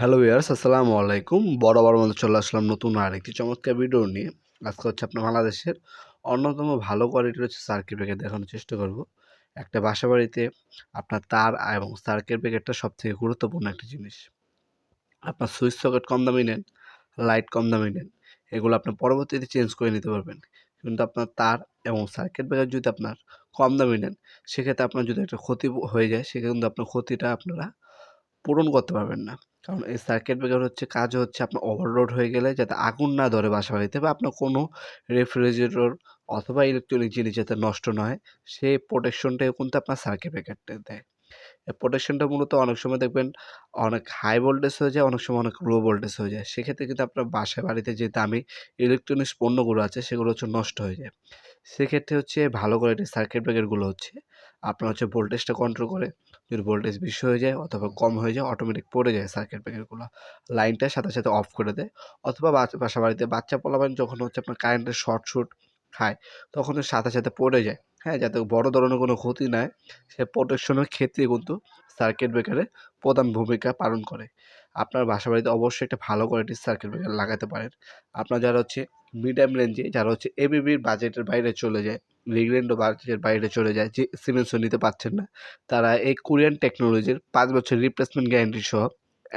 Hello years আসসালামু আলাইকুম। বড় মধ্যে চলে আসলাম নতুন আরেকটি চমৎকার ভিডিও নিয়ে। আজকে হচ্ছে আপনার বাংলাদেশের অন্যতম ভালো কোয়ালিটির হচ্ছে সার্কিট ব্রেকার দেখানোর চেষ্টা করব। একটা বাসা বাড়িতে আপনার তার এবং সার্কিট ব্রেকারটা সব থেকে গুরুত্বপূর্ণ একটা জিনিস। আপনার সুইচ সকেট কম দামি নেন লাইট কম দামি নেন, এগুলো আপনার পরবর্তীতে চেঞ্জ করে নিতে পারবেন। কিন্তু আপনার তার এবং সার্কিট ব্রেকার যদি আপনার কম দামি নেন, সেক্ষেত্রে আপনার যদি একটা ক্ষতি হয়ে যায়, সেক্ষেত্রে কিন্তু আপনার ক্ষতিটা আপনারা পূরণ করতে পারবেন না। কারণ এই সার্কিট ব্রেকার হচ্ছে কাজ হচ্ছে আপনার ওভারলোড হয়ে গেলে যাতে আগুন না ধরে বাসা বাড়িতে বা আপনার কোনো রেফ্রিজারেটর অথবা ইলেকট্রনিক জিনিস যাতে নষ্ট না হয়, সেই প্রোটেকশনটাও কিন্তু আপনার সার্কিট ব্রেকারটা দেয়। প্রোটেকশনটা মূলত অনেক সময় দেখবেন অনেক হাই ভোল্টেজ হয়ে যায়, অনেক সময় অনেক লো ভোল্টেজ হয়ে যায়। সেক্ষেত্রে কিন্তু আপনার বাসা বাড়িতে যে দামি ইলেকট্রনিক্স পণ্যগুলো আছে, সেগুলো হচ্ছে নষ্ট হয়ে যায়। সেক্ষেত্রে হচ্ছে ভালো কোয়ালিটির সার্কিট ব্রেকারগুলো হচ্ছে আপনার হচ্ছে ভোল্টেজটা কন্ট্রোল করে। যদি ভোল্টেজ বেশি হয়ে যায় অথবা কম হয়ে যায় অটোমেটিক পড়ে যায় সার্কিট ব্রেকারগুলো লাইনটা সাথে সাথে অফ করে দেয়। অথবা বাসা বাড়িতে বাচ্চা পোলাবেন যখন হচ্ছে আপনার কারেন্টের শর্ট শুট খায়, তখন সাথে সাথে পড়ে যায়। হ্যাঁ যাতে বড় ধরনের কোনো ক্ষতি নয় সে প্রোটেকশনের ক্ষেত্রে কিন্তু সার্কিট ব্রেকারে প্রধান ভূমিকা পালন করে। আপনার বাসা বাড়িতে অবশ্যই একটা ভালো কোয়ালিটির সার্কিট ব্রেকার লাগাতে পারেন। আপনার যারা হচ্ছে মিডিয়াম রেঞ্জে যারা হচ্ছে এবিবির বাজেটের বাইরে চলে যায় লিগ্রেন্ডো বাজেটের বাইরে চলে যায়, যে সিমেন্টসও নিতে পারছেন না। তারা এই কোরিয়ান টেকনোলজির পাঁচ বছর রিপ্লেসমেন্ট গ্যারান্টি সহ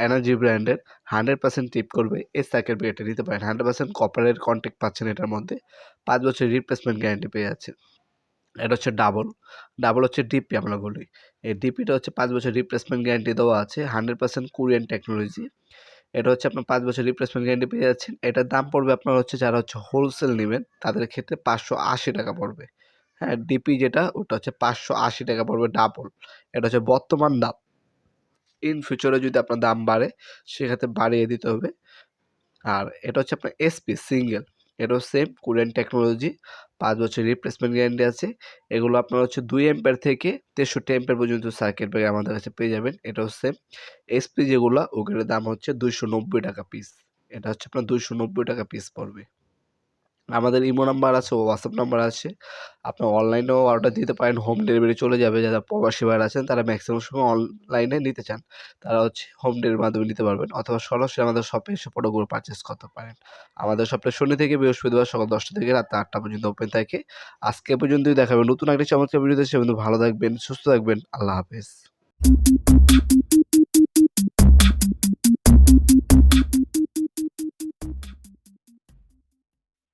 এনার্জি ব্র্যান্ডের হান্ড্রেড পার্সেন্ট টিপ করবে। এই সার্কিট ব্রেকারটা নিতে পারেন। হান্ড্রেড পার্সেন্ট কপারের কন্ট্যাক্ট পাচ্ছেন এটার মধ্যে। পাঁচ বছর রিপ্লেসমেন্ট গ্যারান্টি পেয়ে যাচ্ছেন এটা হচ্ছে ডাবল ডাবল হচ্ছে ডিপি আমরা বলি। এই ডিপিটা হচ্ছে পাঁচ বছর রিপ্লেসমেন্ট গ্যারান্টি দেওয়া আছে হান্ড্রেড পার্সেন্ট কোরিয়ান টেকনোলজি এটা হচ্ছে আপনার পাঁচ বছর রিপ্লেসমেন্ট গ্যারান্টি পেয়ে যাচ্ছেন। এটার দাম পড়বে আপনার হচ্ছে যারা হচ্ছে হোলসেল নেবেন, তাদের ক্ষেত্রে পাঁচশো আশি টাকা পড়বে। হ্যাঁ ডিপি যেটা ওটা হচ্ছে পাঁচশো আশি টাকা পড়বে ডাবল এটা হচ্ছে বর্তমান দাম। ইন ফিউচারে যদি আপনার দাম বাড়ে, সেক্ষেত্রে বাড়িয়ে দিতে হবে। আর এটা হচ্ছে আপনার এসপি সিঙ্গেল এটাও সেম কোরিয়ান টেকনোলজি পাঁচ বছর রিপ্লেসমেন্ট গ্যারান্টি আছে। এগুলো আপনার হচ্ছে দুই এম্পের থেকে তেষট্টি এম্পের পর্যন্ত সার্কিট ব্রেকার আমাদের কাছে পেয়ে যাবেন। এটাও সেম এসপি যেগুলো, ওগুলোর দাম হচ্ছে দুইশো নব্বই টাকা পিস এটা হচ্ছে আপনার দুইশো নব্বই টাকা পিস পড়বে। আমাদের ইমো নাম্বার আছে হোয়াটসঅ্যাপ নাম্বার আছে। আপনার অনলাইনেও অর্ডার দিতে পারেন হোম ডেলিভারি চলে যাবে। যারা প্রবাসী ভাইরা আছেন, তারা ম্যাক্সিমাম সময় অনলাইনে নিতে চান। তারা হচ্ছে হোম ডেলিভারির মাধ্যমে নিতে পারবেন অথবা সরাসরি আমাদের শপে এসে প্রোডাক্টগুলো পারচেস করতে পারেন। আমাদের শপটা শনি থেকে বৃহস্পতিবার সকাল দশটা থেকে রাত আটটা পর্যন্ত ওপেন থাকে। আজকে পর্যন্তই দেখাবেন নতুন একটা চমৎকার ভিডিওতে সে ভালো থাকবেন, সুস্থ থাকবেন। আল্লাহ হাফেজ।